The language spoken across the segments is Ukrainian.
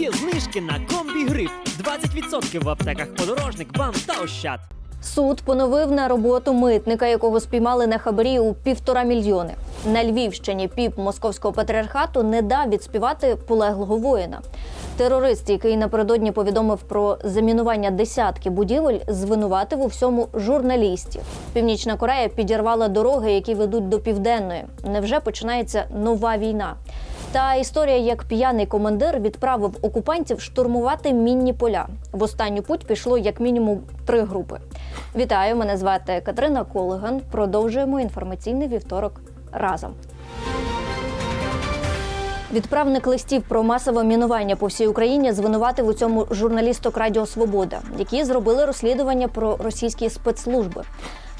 Є знижки на комбі гриф. 20% в аптеках подорожник, бам та ощад. Суд поновив на роботу митника, якого спіймали на хабарі у півтора мільйони. На Львівщині піп московського патріархату не дав відспівати полеглого воїна. Терорист, який напередодні повідомив про замінування десятки будівель, звинуватив у всьому журналістів. Північна Корея підірвала дороги, які ведуть до південної. Невже починається нова війна? Та історія, як п'яний командир відправив окупантів штурмувати мінні поля. В останню путь пішло як мінімум три групи. Вітаю, мене звати Катерина Колиган. Продовжуємо інформаційний вівторок разом. Відправник листів про масове мінування по всій Україні звинуватив у цьому журналісток Радіо Свобода, які зробили розслідування про російські спецслужби.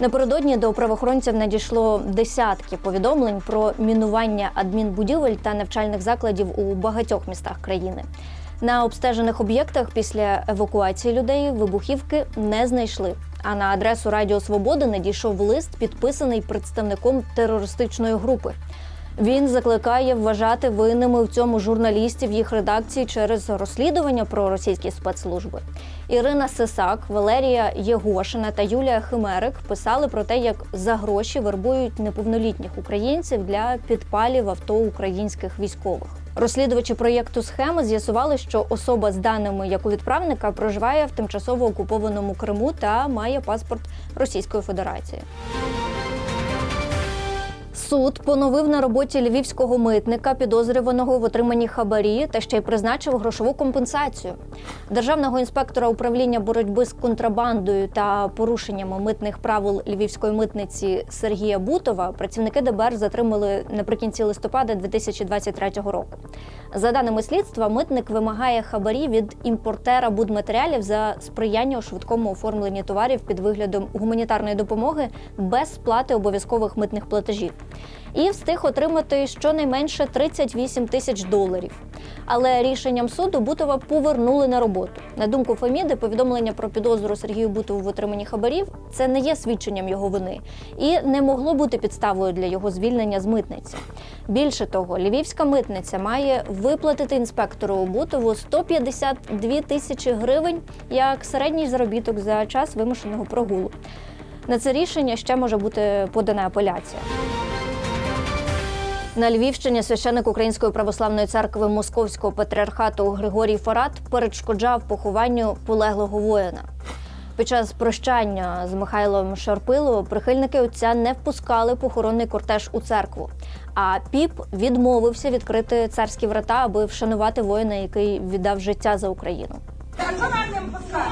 Напередодні до правоохоронців надійшло десятки повідомлень про мінування адмінбудівель та навчальних закладів у багатьох містах країни. На обстежених об'єктах після евакуації людей вибухівки не знайшли. А на адресу Радіо Свободи надійшов лист, підписаний представником терористичної групи. Він закликає вважати винними в цьому журналістів їх редакції через розслідування про російські спецслужби. Ірина Сисак, Валерія Єгошина та Юлія Химерик писали про те, як за гроші вербують неповнолітніх українців для підпалів авто українських військових. Розслідувачі проєкту схеми з'ясували, що особа з даними як у відправника проживає в тимчасово окупованому Криму та має паспорт Російської Федерації. Суд поновив на роботі львівського митника, підозрюваного в отриманні хабарі, та ще й призначив грошову компенсацію. Державного інспектора управління боротьби з контрабандою та порушеннями митних правил львівської митниці Сергія Бутова працівники ДБР затримали наприкінці листопада 2023 року. За даними слідства, митник вимагає хабарі від імпортера будматеріалів за сприяння у швидкому оформленні товарів під виглядом гуманітарної допомоги без сплати обов'язкових митних платежів. І встиг отримати щонайменше 38 тисяч доларів. Але рішенням суду Бутова повернули на роботу. На думку Феміди, повідомлення про підозру Сергію Бутову в отриманні хабарів це не є свідченням його вини і не могло бути підставою для його звільнення з митниці. Більше того, львівська митниця має виплатити інспектору Бутову 152 тисячі гривень як середній заробіток за час вимушеного прогулу. На це рішення ще може бути подана апеляція. На Львівщині священик Української православної церкви Московського патріархату Григорій Фарат перешкоджав похованню полеглого воїна. Під час прощання з Михайлом Шарпило прихильники отця не впускали похоронний кортеж у церкву. А піп відмовився відкрити царські врата, аби вшанувати воїна, який віддав життя за Україну.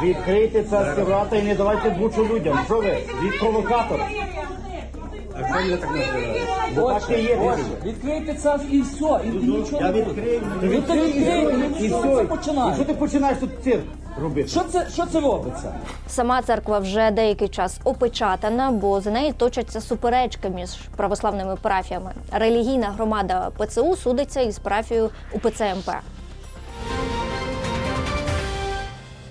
Відкрийте царські врата і не давайте бучу людям. Що ви? Від провокатор. Бо так і є. Боже, відкрийте це і все, і нічого не буде. Ну, відкрий, І все. починає? Що ти починаєш тут цирк робити? Що це, що це робиться? Сама церква вже деякий час опечатана, бо за неї точаться суперечки між православними парафіями. Релігійна громада ПЦУ судиться із парафією УПЦ МП.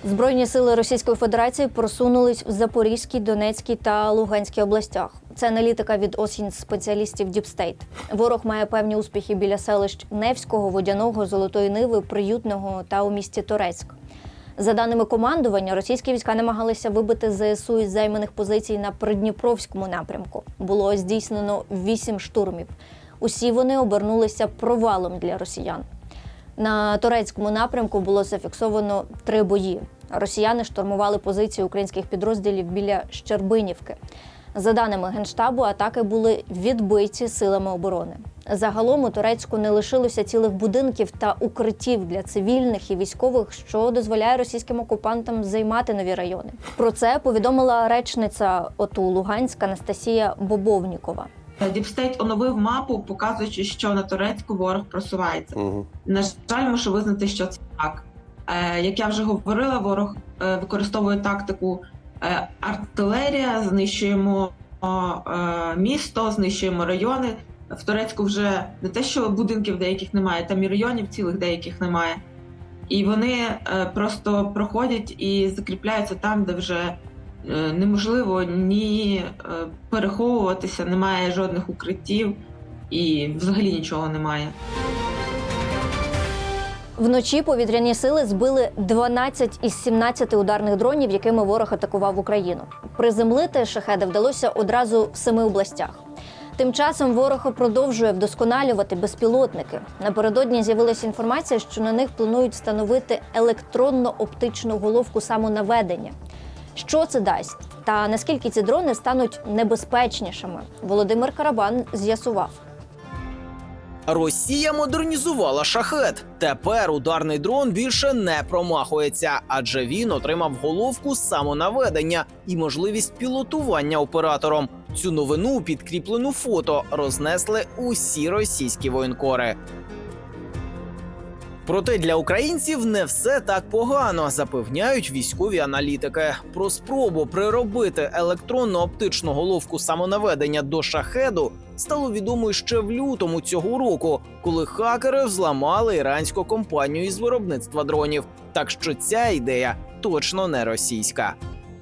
Збройні сили Російської Федерації просунулись в Запорізькій, Донецькій та Луганській областях. Це аналітика від осінь спеціалістів Діпстейт. Ворог має певні успіхи біля селищ Невського, Водяного, Золотої Ниви, Приютного та у місті Торецьк. За даними командування, російські війська намагалися вибити ЗСУ із займаних позицій на Придніпровському напрямку. Було здійснено вісім штурмів. Усі вони обернулися провалом для росіян. На турецькому напрямку було зафіксовано три бої. Росіяни штурмували позиції українських підрозділів біля Щербинівки. За даними генштабу, атаки були відбиті силами оборони. Загалом у Турецьку не лишилося цілих будинків та укриттів для цивільних і військових, що дозволяє російським окупантам займати нові райони. Про це повідомила речниця ОТУ Луганська Анастасія Бобовнікова. Діпстейт оновив мапу, показуючи, що на Турецьку ворог просувається. На жаль, мушу визнати, що це так. Е, як я вже говорила, ворог е, використовує тактику артилерія, знищуємо е, місто, знищуємо райони. В Турецьку вже не те, що будинків деяких немає, там і районів цілих деяких немає. І вони е, просто проходять і закріпляються там, де вже е, неможливо ні е, переховуватися, немає жодних укриттів і взагалі нічого немає. Вночі повітряні сили збили 12 із 17 ударних дронів, якими ворог атакував Україну. Приземлити шахеди вдалося одразу в семи областях. Тим часом ворог продовжує вдосконалювати безпілотники. Напередодні з'явилася інформація, що на них планують встановити електронно-оптичну головку самонаведення. Що це дасть? Та наскільки ці дрони стануть небезпечнішими? Володимир Карабан з'ясував. Росія модернізувала шахет. Тепер ударний дрон більше не промахується, адже він отримав головку самонаведення і можливість пілотування оператором. Цю новину, підкріплену фото, рознесли усі російські воєнкори. Проте для українців не все так погано, запевняють військові аналітики. Про спробу приробити електронно-оптичну головку самонаведення до шахеду стало відомо ще в лютому цього року, коли хакери взламали іранську компанію із виробництва дронів. Так що ця ідея точно не російська.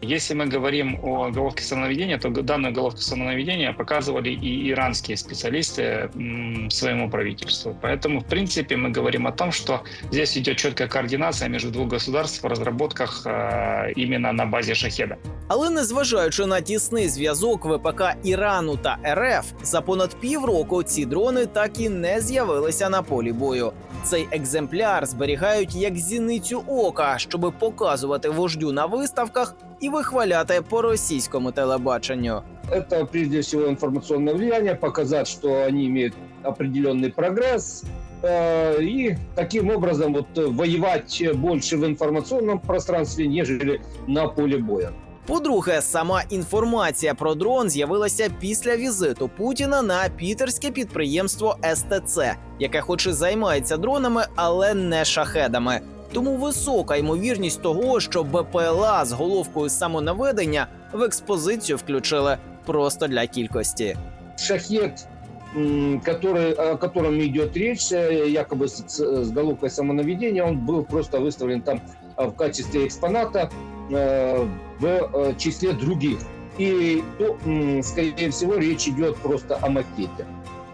Если мы говорим о головке самонаведения, то данную головку самонаведения показывали и иранские специалисты м, своему правительству. Поэтому, в принципе, мы говорим о том, что здесь идет четкая координация между двух государств в разработках э, именно на базе Шахеда. Але незважаючи на тісний зв'язок ВПК Ірану та РФ, за понад півроку ці дрони так і не з'явилися на полі бою. Цей екземпляр зберігають як зіницю ока, щоби показувати вождю на виставках і вихваляти по російському телебаченню. Это прежде всего информационное влияние, показать, что они имеют определенный прогресс, э, и таким образом вот э, воевать больше в информационном пространстве, нежели на поле боя. По-друге, сама інформація про дрон з'явилася після візиту Путіна на пітерське підприємство СТЦ, яке хоч і займається дронами, але не шахедами. Тому висока ймовірність того, що БПЛА з головкою самонаведення в експозицію включили просто для кількості. Шахет, м, который, о котором идет речь, э, якобы с, с- с головкой самонаведения, он был просто выставлен там э, в качестве экспоната э, в э, числе других. И, то, м, скорее всего, речь идет просто о макете.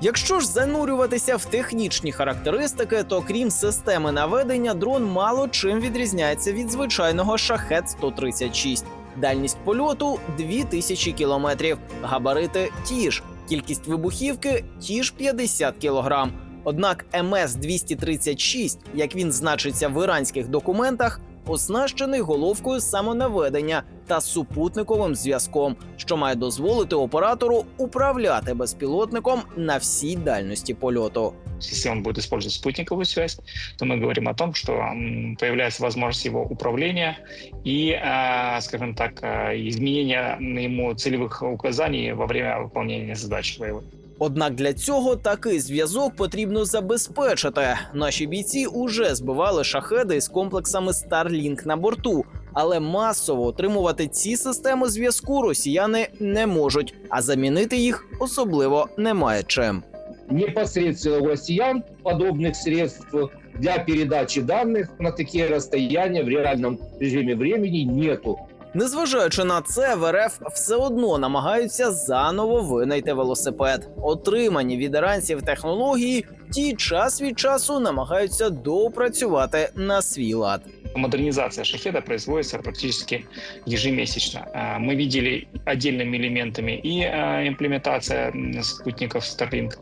Якщо ж занурюватися в технічні характеристики, то крім системи наведення, дрон мало чим відрізняється від звичайного шахет 136 Дальність польоту 2000 кілометрів, габарити ті ж, кількість вибухівки ті ж 50 кілограм. Однак МС 236 як він значиться в іранських документах, оснащений головкою самонаведення та супутниковим зв'язком, що має дозволити оператору управляти безпілотником на всій дальності польоту. Если он будет использовать спутниковую связь, то мы говорим о том, что м, появляется возможность его управления и, э, скажем так, э, изменения ему целевых указаний во время выполнения задач боевых. Однак для цього такий зв'язок потрібно забезпечити. Наші бійці уже збивали шахеди з комплексами Starlink на борту, але масово отримувати ці системи зв'язку росіяни не можуть, а замінити їх особливо немає чим. Непосредственно у россиян подобных средств для передачи данных на такие расстояния в реальном режиме времени нету. Незважаючи на це, в РФ все одно намагаються заново винайти велосипед. Отримані від іранців технології ті час від часу намагаються допрацювати на свій лад. Модернизация шахеда производится практически ежемесячно. Э, Мы видели отдельными элементами и э, имплементация спутников Starlink,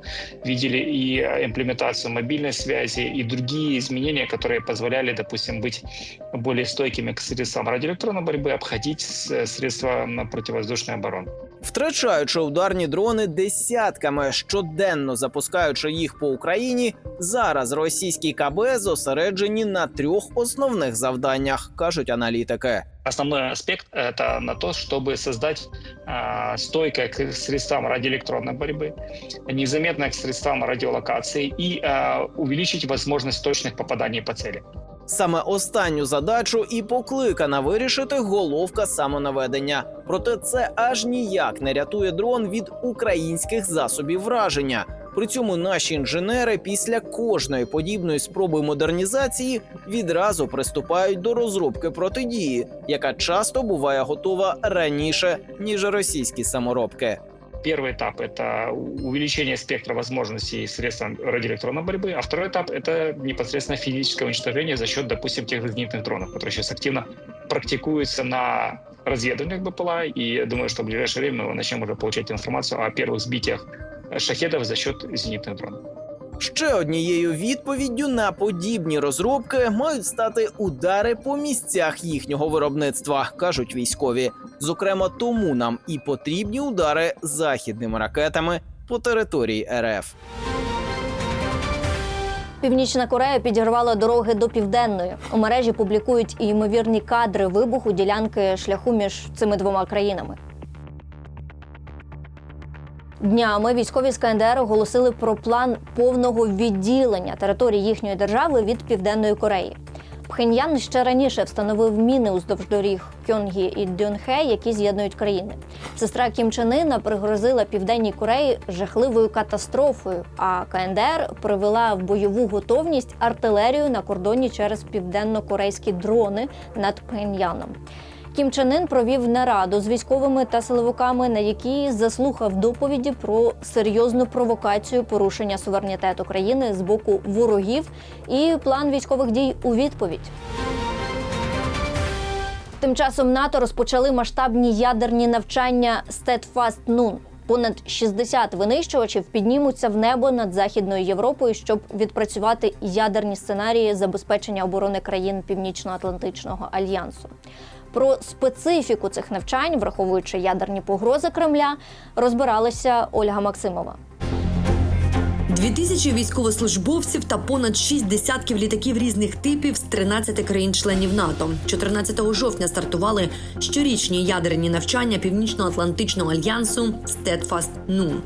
видели и э, имплементацию мобильной связи и другие изменения, которые позволяли, допустим, быть более стойкими к средствам радиоэлектронной борьбы, обходить средства м, противовоздушной обороны. Втрачаючи ударні дрони десятками, щоденно запускаючи їх по Україні, зараз російські КБ зосереджені на трьох основних завданнях, кажуть аналітики. Основной аспект это на то, чтобы создать а, стойкое к средствам радиоэлектронной борьбы, незаметное к средствам радиолокации и а, увеличить возможность точных попаданий по цели. Саме останню задачу і покликана вирішити головка самонаведення. Проте це аж ніяк не рятує дрон від українських засобів враження. При цьому наші інженери після кожної подібної спроби модернізації відразу приступають до розробки протидії, яка часто буває готова раніше ніж російські саморобки. Первый этап – это увеличение спектра возможностей средств радиоэлектронной борьбы, а второй этап – это непосредственно физическое уничтожение за счет, допустим, тех же зенитных дронов, которые сейчас активно практикуются на разведывательных БПЛА, и я думаю, что в ближайшее время мы начнем уже получать информацию о первых сбитиях шахедов за счет зенитных дронов. Ще однією відповіддю на подібні розробки мають стати удари по місцях їхнього виробництва, кажуть військові. Зокрема, тому нам і потрібні удари західними ракетами по території РФ. Північна Корея підірвала дороги до південної. У мережі публікують і ймовірні кадри вибуху ділянки шляху між цими двома країнами. Днями військові з КНДР оголосили про план повного відділення території їхньої держави від південної Кореї. Пхеньян ще раніше встановив міни уздовж доріг Кьонгі і Дьонхе, які з'єднують країни. Сестра Кім Чен Ына пригрозила південній Кореї жахливою катастрофою. А КНДР привела в бойову готовність артилерію на кордоні через південно-корейські дрони над Пхеньяном. Кім Чен Ын провів нараду з військовими та силовиками, на якій заслухав доповіді про серйозну провокацію порушення суверенітету країни з боку ворогів і план військових дій у відповідь. Тим часом НАТО розпочали масштабні ядерні навчання Steadfast Noon. Понад 60 винищувачів піднімуться в небо над західною Європою, щоб відпрацювати ядерні сценарії забезпечення оборони країн Північно-Атлантичного альянсу. Про специфіку цих навчань, враховуючи ядерні погрози Кремля, розбиралася Ольга Максимова. Дві тисячі військовослужбовців та понад шість десятків літаків різних типів з 13 країн-членів НАТО. 14 жовтня стартували щорічні ядерні навчання Північно-Атлантичного альянсу Steadfast Noon.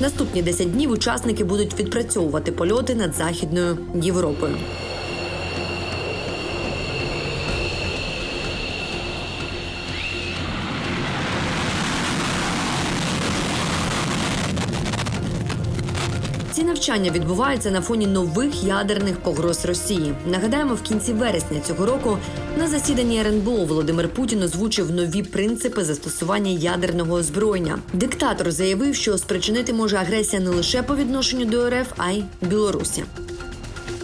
Наступні 10 днів учасники будуть відпрацьовувати польоти над західною Європою. Навчання відбуваються на фоні нових ядерних погроз Росії. Нагадаємо, в кінці вересня цього року на засіданні РНБО Володимир Путін озвучив нові принципи застосування ядерного озброєння. Диктатор заявив, що спричинити може агресія не лише по відношенню до РФ, а й Білорусі.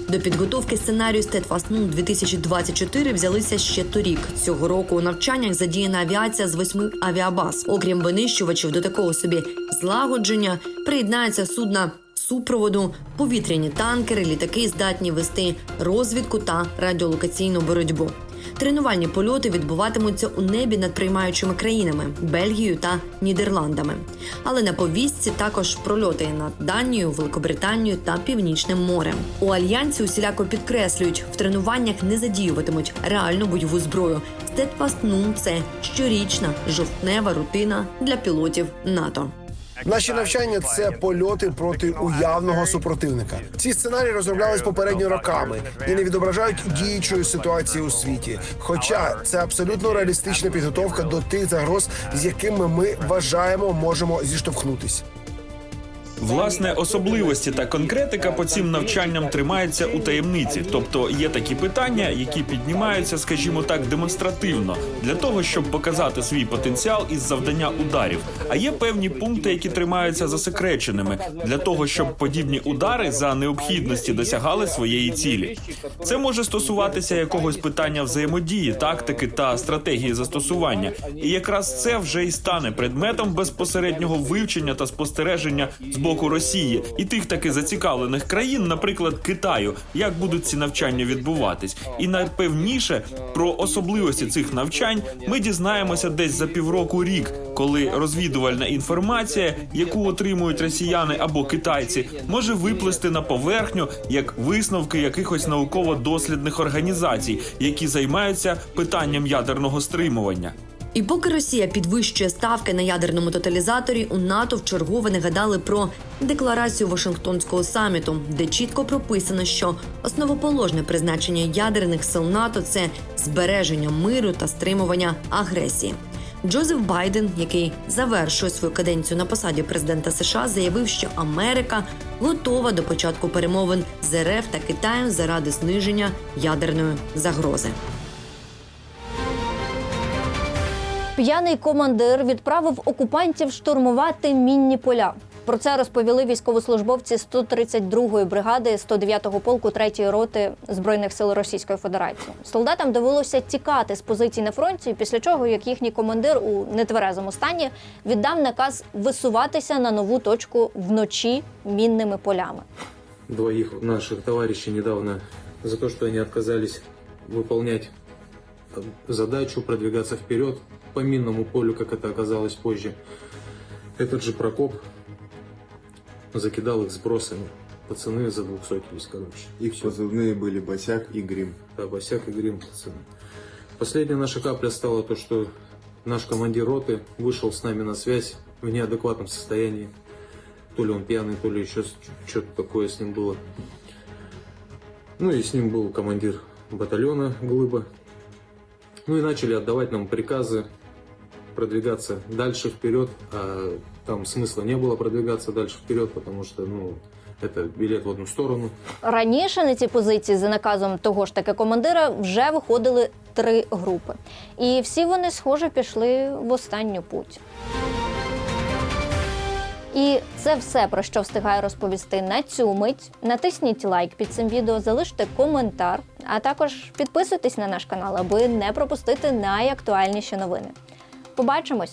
До підготовки сценарію Noon 2024 взялися ще торік. Цього року у навчаннях задіяна авіація з восьми авіабаз. Окрім винищувачів, до такого собі злагодження приєднаються судна супроводу, повітряні танкери, літаки здатні вести розвідку та радіолокаційну боротьбу. Тренувальні польоти відбуватимуться у небі над приймаючими країнами Бельгією та Нідерландами. Але на повістці також прольоти над Данією, Великобританією та Північним морем. У альянсі усіляко підкреслюють, в тренуваннях не задіюватимуть реальну бойову зброю. Noon – це щорічна жовтнева рутина для пілотів НАТО. Наші навчання це польоти проти уявного супротивника. Ці сценарії розроблялись попередньо роками і не відображають діючої ситуації у світі. Хоча це абсолютно реалістична підготовка до тих загроз, з якими ми вважаємо можемо зіштовхнутись. Власне, особливості та конкретика по цим навчанням тримаються у таємниці. Тобто є такі питання, які піднімаються, скажімо так, демонстративно для того, щоб показати свій потенціал із завдання ударів. А є певні пункти, які тримаються засекреченими для того, щоб подібні удари за необхідності досягали своєї цілі. Це може стосуватися якогось питання взаємодії, тактики та стратегії застосування. І якраз це вже і стане предметом безпосереднього вивчення та спостереження з боку Росії і тих таки зацікавлених країн, наприклад, Китаю, як будуть ці навчання відбуватись. І найпевніше про особливості цих навчань ми дізнаємося десь за півроку рік, коли розвідувальна інформація, яку отримують росіяни або китайці, може виплисти на поверхню як висновки якихось науково-дослідних організацій, які займаються питанням ядерного стримування. І поки Росія підвищує ставки на ядерному тоталізаторі, у НАТО вчергове нагадали про декларацію Вашингтонського саміту, де чітко прописано, що основоположне призначення ядерних сил НАТО це збереження миру та стримування агресії. Джозеф Байден, який завершує свою каденцію на посаді президента США, заявив, що Америка готова до початку перемовин з РФ та Китаєм заради зниження ядерної загрози. П'яний командир відправив окупантів штурмувати мінні поля. Про це розповіли військовослужбовці 132-ї бригади 109-го полку 3-ї роти збройних сил Російської Федерації. Солдатам довелося тікати з позицій на фронті, після чого як їхній командир у нетверезому стані віддав наказ висуватися на нову точку вночі мінними полями. двоих наших товарищей недавно за то, что они отказались выполнять э, задачу продвигаться вперед по минному полю, как это оказалось позже. Этот же Прокоп закидал их сбросами. Пацаны за двухсотились, короче. Их позывные были Босяк и Грим. Да, Босяк и Грим, пацаны. Последняя наша капля стала то, что наш командир роты вышел с нами на связь в неадекватном состоянии. То ли он пьяный, то ли еще что-то такое с ним было. Ну и с ним был командир батальона Глыба. Ну и начали отдавать нам приказы продвигаться дальше вперед. А там смысла не было продвигаться дальше вперед, потому что, ну, это билет в одну сторону. Раніше на ці позиції за наказом того ж таки командира вже виходили три групи. І всі вони, схоже, пішли в останню путь. І це все, про що встигаю розповісти на цю мить. Натисніть лайк під цим відео, залиште коментар, а також підписуйтесь на наш канал, аби не пропустити найактуальніші новини. Побачимось!